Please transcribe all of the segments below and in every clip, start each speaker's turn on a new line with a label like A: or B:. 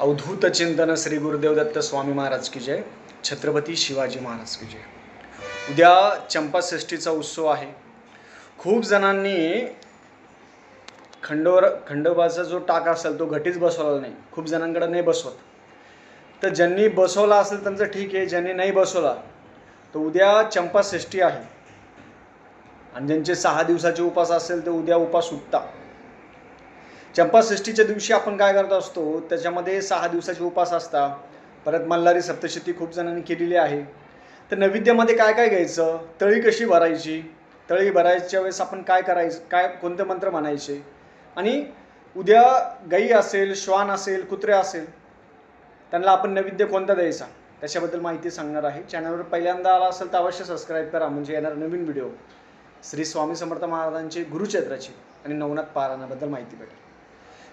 A: अवधूत चिंतन श्री गुरुदेव दत्त स्वामी महाराज की जय छत्रपती शिवाजी महाराज की जय. उद्या चंपाषष्ठीचा उत्सव आहे. खूप जणांनी खंडोर खंडोबाचा जो टाक असेल तो घटीच बसवला नाही. खूप जणांकडे नाही बसवत. तर ज्यांनी बसवला असेल त्यांचं ठीक आहे ज्यांनी नाही बसवला तर उद्या चंपाषष्ठी आहे. आणि ज्यांचे सहा दिवसाचे उपास असेल ते उद्या उपास सुटता चंपाषष्ठीच्या दिवशी आपण काय करत असतो त्याच्यामध्ये सहा दिवसाचे उपास असतात परत मल्हारी सप्तशती खूप जणांनी केलेली आहे. तर नैवेद्यामध्ये काय काय घ्यायचं? तळी कशी भरायची? तळी भरायच्या वेळेस आपण काय करायचं? काय कोणते मंत्र म्हणायचे? आणि उद्या गाई असेल श्वान असेल कुत्रे असेल त्यांना आपण नैवेद्य कोणता द्यायचा? त्याच्याबद्दल माहिती सांगणार आहे. चॅनलवर पहिल्यांदा आला असेल तर अवश्य सबस्क्राईब करा म्हणजे येणार नवीन व्हिडिओ श्री स्वामी समर्थ महाराजांची गुरुक्षेत्राची आणि नवनाथ पारायणाबद्दल माहिती भेटेल.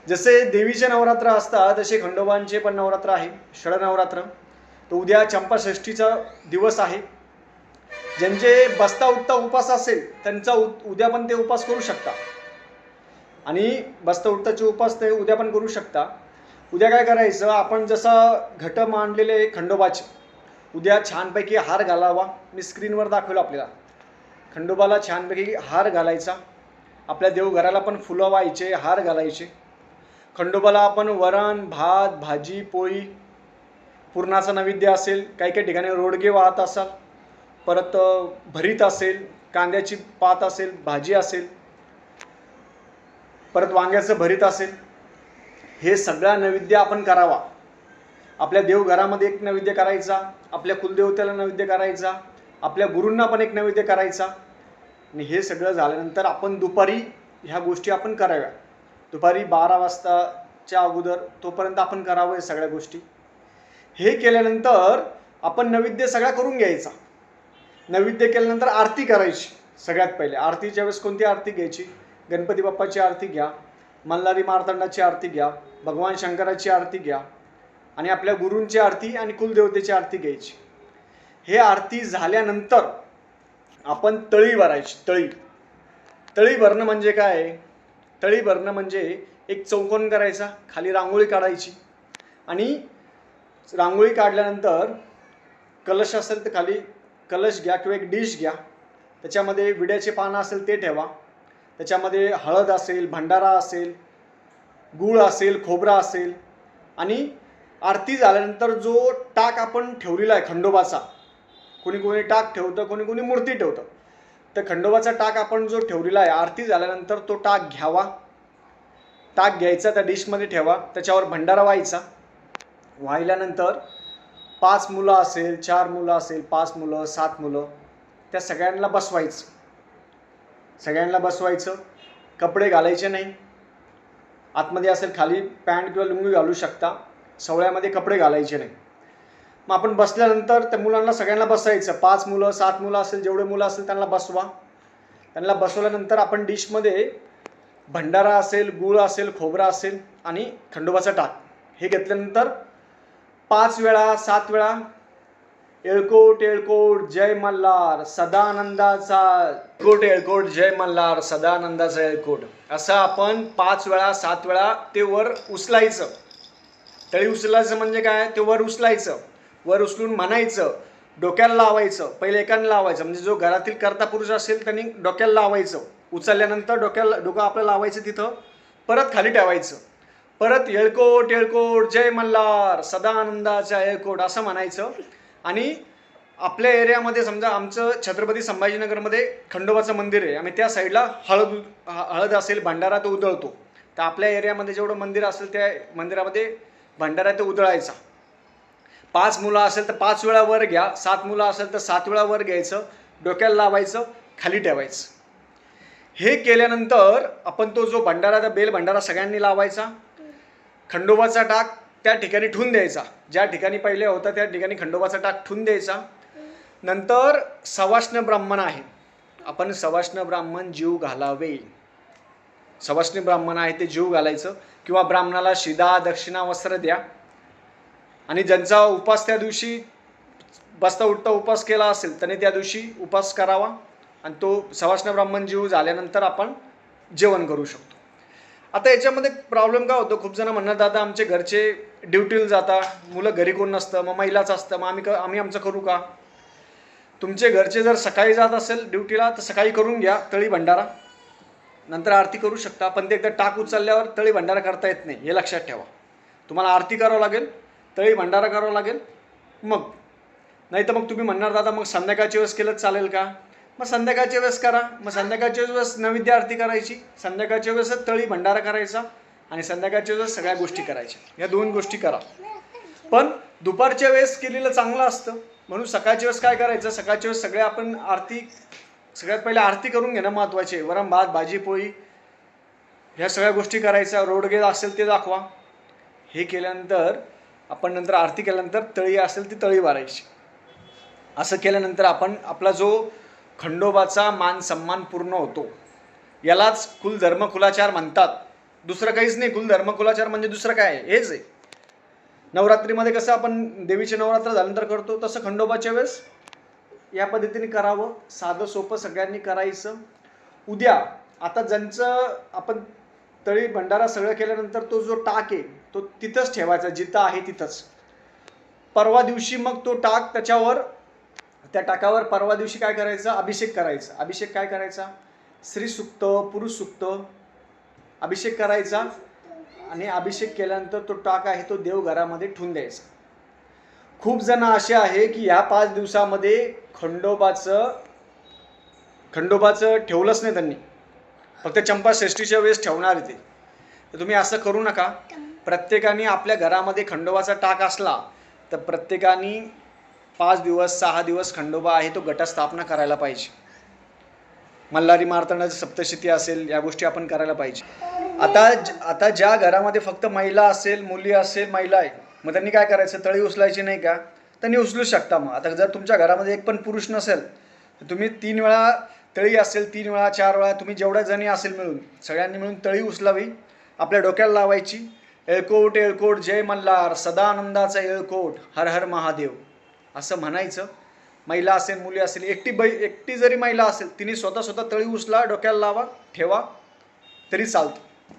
A: जसे देवीचे नवरात्र असतात तसे खंडोबांचे पण नवरात्र आहे षडनवरात्र तर उद्या चंपाषष्ठीचा दिवस आहे. ज्यांचे बसता उठता उपास असेल त्यांचा उ उद्या पण ते उपास करू शकता. आणि बसता उठताचे उपास ते उद्या पण करू शकता. उद्या काय करायचं? आपण जसं घट मांडलेले खंडोबाचे उद्या छानपैकी हार घालावा. मी स्क्रीनवर दाखवलं आपल्याला. खंडोबाला छानपैकी हार घालायचा. आपल्या देवघराला पण फुलं व्हायचे हार घालायचे. खंडोबाला आपण वरण भात भाजी पोळी पुरणाचं नैवेद्य असेल काही काही ठिकाणी रोडगे वाहत असाल परत भरीत असेल कांद्याची पात असेल भाजी असेल परत वांग्याचं भरीत असेल हे सगळा नैवेद्य आपण करावा. आपल्या देवघरामध्ये एक नैवेद्य करायचा आपल्या कुलदेवतेला नैवेद्य करायचा आपल्या गुरूंना पण एक नैवेद्य करायचा. आणि हे सगळं झाल्यानंतर आपण दुपारी ह्या गोष्टी आपण कराव्या. दुपारी बारा वाजताच्या अगोदर तोपर्यंत आपण करावं या सगळ्या गोष्टी. हे केल्यानंतर आपण नैवेद्य सगळा करून घ्यायचा. नैवेद्य केल्यानंतर आरती करायची सगळ्यात पहिले. आरतीच्या वेळेस कोणती आरती घ्यायची? गणपती बाप्पाची आरती घ्या मल्हारी मार्तंडाची आरती घ्या भगवान शंकराची आरती घ्या आणि आपल्या गुरूंची आरती आणि कुलदेवतेची आरती घ्यायची. हे आरती झाल्यानंतर आपण तळी भरायची तळी. तळी भरणं म्हणजे काय? तळी भरणं म्हणजे एक चौकोन करायचा खाली रांगोळी काढायची. आणि रांगोळी काढल्यानंतर कलश असेल तर खाली कलश घ्या किंवा एक डिश घ्या. त्याच्यामध्ये विड्याचे पानं असेल ते ठेवा. त्याच्यामध्ये हळद असेल भंडारा असेल गूळ असेल खोबरा असेल. आणि आरती झाल्यानंतर जो टाक आपण ठेवलेला आहे खंडोबाचा कोणी कोणी टाक ठेवतं कोणी कोणी मूर्ती ठेवतं. तर खंडोबाचा टाक आपण जो ठेवलेला आहे आरती झाल्यानंतर तो टाक घ्यावा. टाक घ्यायचा त्या डिशमध्ये ठेवा. त्याच्यावर भंडारा व्हायचा. व्हायल्यानंतर पाच मुलं असेल चार मुलं असेल पाच मुलं सात मुलं त्या सगळ्यांना बसवायचं. सगळ्यांना बसवायचं. कपडे घालायचे नाही. आतमध्ये असेल खाली पॅन्ट किंवा लुंगी घालू शकता. सवळ्यामध्ये कपडे घालायचे नाही. मग आपण बसल्यानंतर त्या मुलांना सगळ्यांना बसायचं. पाच मुलं सात मुलं असेल जेवढे मुलं असेल त्यांना बसवा. त्यांना बसवल्यानंतर आपण डिशमध्ये भंडारा असेल गूळ असेल खोबरा असेल आणि खंडोबाचा टाक हे घेतल्यानंतर पाच वेळा सात वेळा येळकोट येळकोट जय मल्हार सदानंदाचा येळकोट येळकोट जय मल्हार सदानंदाचा येळकोट. असं आपण पाच वेळा सात वेळा ते वर उचलायचं. तळी उचलायचं म्हणजे काय? ते वर उचलायचं. वर उचलून म्हणायचं डोक्याला लावायचं पहिले एकाने लावायचं म्हणजे जो घरातील कर्ता पुरुष असेल त्यांनी डोक्याला लावायचं. उचलल्यानंतर डोक्याला डोकं आपलं लावायचं तिथं परत खाली ठेवायचं. परत येळकोट येळकोट जय मल्हार सदानंदाचा येळकोट असं म्हणायचं. आणि आपल्या एरियामध्ये समजा आमचं छत्रपती संभाजीनगरमध्ये खंडोबाचं मंदिर आहे. आम्ही त्या साईडला हळद हळद असेल भंडारा तो उधळतो. तर आपल्या एरियामध्ये जेवढं मंदिर असेल त्या मंदिरामध्ये भंडारा तो उधळायचा. पाच मुलं असेल तर पाच वेळा वर घ्या सात मुलं असेल तर सात वेळा वर घ्यायचं डोक्याला लावायचं खाली ठेवायचं. हे केल्यानंतर आपण तो जो भंडारा त्या बेल भंडारा सगळ्यांनी लावायचा. खंडोबाचा टाक त्या ठिकाणी ठून द्यायचा. ज्या ठिकाणी पहिले होता त्या ठिकाणी खंडोबाचा टाक ठून द्यायचा. नंतर सवाष्ण ब्राह्मण आहे. आपण सवाष्ण ब्राह्मण जीव घालावे. सवाष्ण ब्राह्मण आहे ते जीव घालायचं. किंवा ब्राह्मणाला शिदा दक्षिणा वस्त्र द्या. आणि ज्यांचा उपास त्या दिवशी बसता उठता उपास केला असेल त्याने त्या दिवशी उपास करावा आणि तो सवाष्ण ब्राह्मण जीव झाल्यानंतर आपण जेवण करू शकतो. आता याच्यामध्ये प्रॉब्लेम काय होतो? खूप जण म्हणणार दादा आमचे घरचे ड्युटीला जाता मुलं घरी कोण नसतं मग महिलाच असतं मग आम्ही क आम्ही आमचं करू का? तुमचे घरचे जर सकाळी जात असेल ड्युटीला तर सकाळी करून घ्या तळी भंडारा. नंतर आरती करू शकता पण ते एकदा टाक उचलल्यावर तळी भंडारा करता येत नाही हे लक्षात ठेवा. तुम्हाला आरती करावं लागेल तळी भंडारा करावा लागेल. मग. नाही तर मग तुम्ही म्हणणार दादा मग संध्याकाळच्या वेळेस केलं चालेल का? मग संध्याकाळच्या वेळेस करा. मग संध्याकाळच्या वेळेस नैवेद्य आरती करायची. संध्याकाळच्या वेळेस तळी भंडारा करायचा आणि संध्याकाळच्या वेळेस सगळ्या गोष्टी करायच्या. या दोन गोष्टी करा. पण दुपारच्या वेळेस केलेलं चांगलं असतं. म्हणून सकाळच्या वेळेस काय करायचं? सकाळच्या वेळेस सगळे आपण आरती सगळ्यात पहिले आरती करून घेणं महत्त्वाचे. आहे. वरण भात भाजी पोळी. ह्या सगळ्या गोष्टी करायच्या. रोडगे असेल ते दाखवा. हे केल्यानंतर आपण नंतर आरती केल्यानंतर तळी असेल ती तळी वारायची. असं केल्यानंतर आपण आपला जो खंडोबाचा मान सन्मान पूर्ण होतो यालाच कुलधर्म कुलाचार म्हणतात. दुसरं काहीच नाही कुलधर्म कुलाचार म्हणजे दुसरं काय आहे? हेच आहे. नवरात्रीमध्ये कसं आपण देवीचे नवरात्र झाल्यानंतर करतो तसं खंडोबाच्या वेळेस या पद्धतीने करावं. साधं सोपं सगळ्यांनी करायचं. उद्या आता ज्यांचं आपण तळी भंडारा सगळं केल्यानंतर तो जो टाक आहे तो तिथंच ठेवायचा जिथं आहे तिथंच. परवा दिवशी मग तो टाक त्याच्यावर त्या टाकावर परवा दिवशी काय करायचं? अभिषेक करायचा. अभिषेक काय करायचा? स्त्री सुक्त पुरुष सुक्त अभिषेक करायचा आणि अभिषेक केल्यानंतर तो टाक आहे तो देवघरामध्ये ठेवून द्यायचा. खूप जण असे आहे की ह्या पाच दिवसामध्ये खंडोबाचं खंडोबाचं ठेवलंच नाही त्यांनी. फक्त चंपा श्रेष्ठीच्या वेळेस ठेवणार ते. तर तुम्ही असं करू नका. प्रत्येकाने आपल्या घरामध्ये खंडोबाचा टाक असला तर प्रत्येकाने पाच दिवस सहा दिवस खंडोबा आहे तो गटस्थापना करायला पाहिजे. मल्हारी मार्तंडाची सप्तशती असेल या गोष्टी आपण करायला पाहिजे. आता आता ज्या घरामध्ये फक्त महिला असेल मुली असेल महिला आहे मग त्यांनी काय करायचं? तळी उचलायची नाही का? त्यांनी उचलू शकता मग. आता जर तुमच्या घरामध्ये एक पण पुरुष नसेल तर तुम्ही तीन वेळा तळी असेल तीन वेळा चार वेळा तुम्ही जेवढ्या जणी असेल मिळून सगळ्यांनी मिळून तळी उचलावी. आपल्या डोक्याला लावायची. एळकोट एळकोट जय मल्हार सदानंदाचा एळकोट हर हर महादेव. असं म्हणायचं. महिला असेल मुली असेल एकटी बै एकटी जरी महिला असेल तिने स्वतः स्वतः तळी उचला डोक्याला लावा ठेवा तरी चालतं.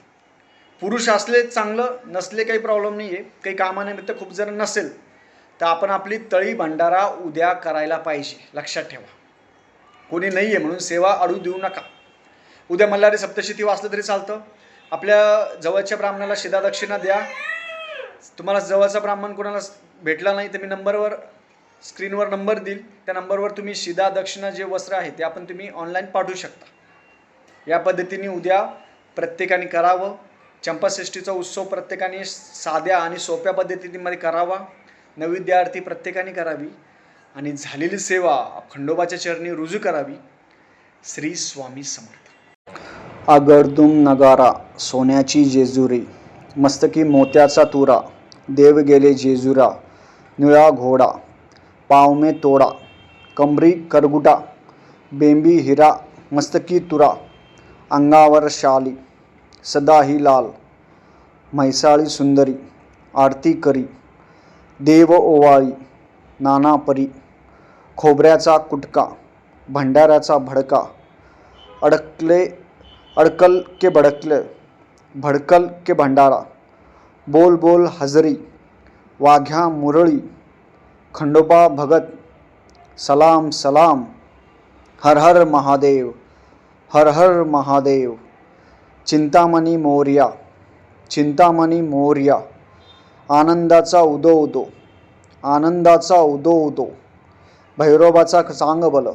A: पुरुष असले चांगलं नसले काही प्रॉब्लेम नाही आहे काही कामानिमित्त खूप जर नसेल तर आपण आपली तळी भंडारा उद्या करायला पाहिजे. लक्षात ठेवा. कोणी नाही आहे म्हणून सेवा अडू देऊ नका. उद्या मल्हारी सप्तशती वाचलं तरी चालतं. आपल्या जवळच्या ब्राह्मणाला शिदा दक्षिणा द्या. तुम्हाला जवळचा ब्राह्मण कोणाला भेटला नाही तर मी नंबरवर स्क्रीनवर नंबर देईल. त्या नंबरवर तुम्ही शिदा दक्षिणा जे वस्त्र आहे ते आपण तुम्ही ऑनलाईन पाठवू शकता. या पद्धतीने उद्या प्रत्येकाने करावं. चंपाषष्टीचा उत्सव प्रत्येकाने साध्या आणि सोप्या पद्धतीमध्ये करावा. नैवेद्य प्रत्येकाने करावी. आणि झालेली सेवा खंडोबाच्या चरणी रुजू करावी. श्री स्वामी समर्थ. आगरदुम नगारा सोन्याची जेजुरी मस्तकी मोत्याचा तुरा देव गेले जेजुरा निळा घोडा पावमे तोडा कमरी करगुटा बेंबी हिरा मस्तकी तुरा अंगावर शाली सदाही लाल म्हैसाळी सुंदरी आरती करी देव ओवाळी नाना परी खोबऱ्याचा कुटका भंडाऱ्याचा भडका अडकले अडकल के भडकले भडकल के भंडारा बोल बोल हजरी वाघ्या मुरळी खंडोबा भगत सलाम सलाम हर हर महादेव हर हर महादेव चिंतामणी मोर्या चिंतामणी मोर्या आनंदाचा उदो उदो आनंदाचा उदो उदो. भैरोबाचा सांग बल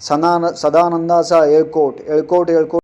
A: सना सदानंदाचा येळकोट येळकोट येळकोट.